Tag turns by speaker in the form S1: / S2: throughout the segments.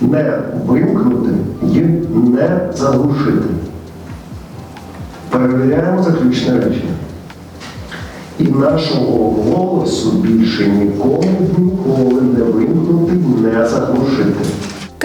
S1: Не вимкнути і не заглушити. Перевіряємо заключне речення. І нашого голосу більше ніколи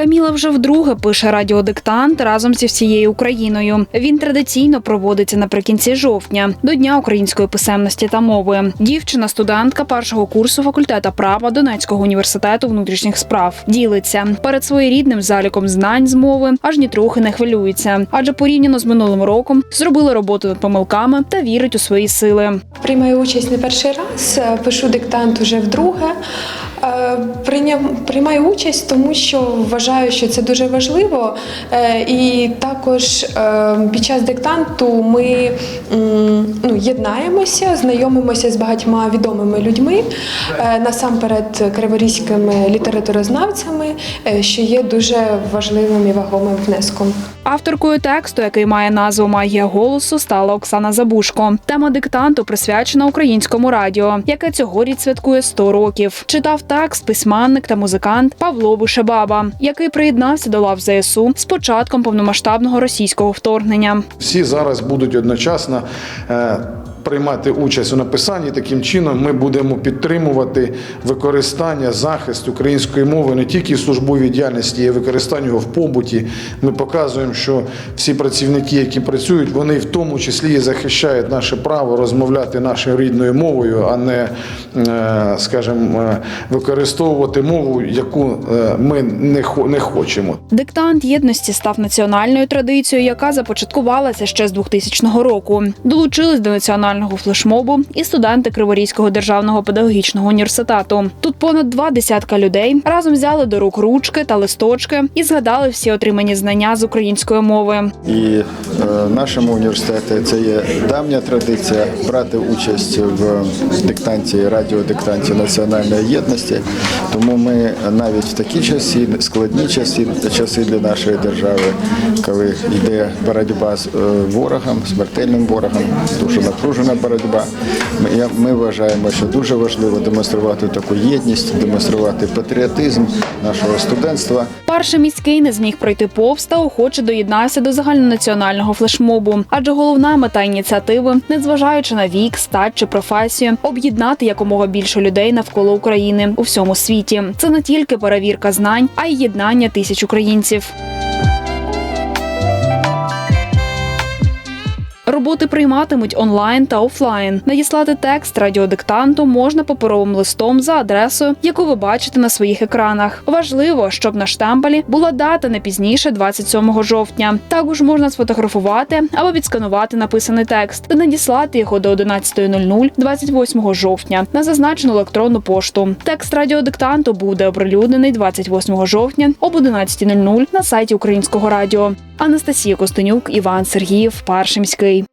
S2: Каміла вже вдруге пише радіодиктант разом зі всією Україною. Він традиційно проводиться наприкінці жовтня, до Дня української писемності та мови. Дівчина, студентка першого курсу факультета права Донецького університету внутрішніх справ, ділиться перед своєрідним заліком знань з мови, аж нітрохи не хвилюється, адже порівняно з минулим роком зробили роботу над помилками та вірить у свої сили.
S3: Приймаю участь не перший раз, е, пишу диктант уже вдруге. Приймаю участь, тому що вважаю, що це дуже важливо. Е, І також е, під час диктанту ми ну, єднаємося, знайомимося з багатьма відомими людьми, е, насамперед криворізькими літературознавцями, що є дуже важливим і вагомим внеском.
S2: Авторкою тексту, який має назву Магія голосу, стала Оксана Забушко. Тема диктанту присвячена українському радіо, яке цьогоріч святкує 100 років. Читав текст письменник та музикант Павло Бушебаба, який приєднався до лав ЗСУ з початком повномасштабного російського вторгнення.
S4: Всі зараз будуть одночасно е, приймати участь у написанні. Таким чином ми будемо підтримувати використання, захист української мови не тільки в службовій діяльності, а й використання його в побуті. Ми показуємо, що всі працівники, які працюють, вони в тому числі і захищають наше право розмовляти нашою рідною мовою, а не, е, скажімо, е, використовувати мову, яку е, ми не хо- хочемо.
S2: Диктант єдності став національною традицією, яка започаткувалася ще з 2000 року. Долучились до національного флешмобу і студенти Криворізького державного педагогічного університету. Тут понад два десятка людей разом взяли до рук ручки та листочки і згадали всі отримані знання з української мови.
S5: І е, в нашому університеті це є давня традиція брати участь в диктанті, радіодиктанті національної єдності. Тому ми навіть в такі часи, складні часи, часи для нашої держави, коли йде боротьба з е, ворогом, смертельним ворогом, дуже напружена боротьба. Ми, ми вважаємо, що дуже важливо демонструвати таку єдність, демонструвати патріотизм нашого студентства.
S2: Перший міський не зміг пройти повз та охоче доєднався до загальнонаціонального флешмобу. Адже головна мета ініціативи, незважаючи на вік, стать чи професію, об'єднати якомога більше людей навколо України у всьому світі. Це не тільки перевірка знань, а й єднання тисяч українців. Роботи прийматимуть онлайн та офлайн. Надіслати текст радіодиктанту можна паперовим листом за адресою, яку ви бачите на своїх екранах. Важливо, щоб на штемпелі була дата не пізніше 27 жовтня. Також можна сфотографувати або відсканувати написаний текст та надіслати його до 11.00 28 жовтня на зазначену електронну пошту. Текст радіодиктанту буде оприлюднений 28 жовтня об 11.00 на сайті Українського радіо. Анастасія Костенюк, Іван Сергіїв, Перший міський.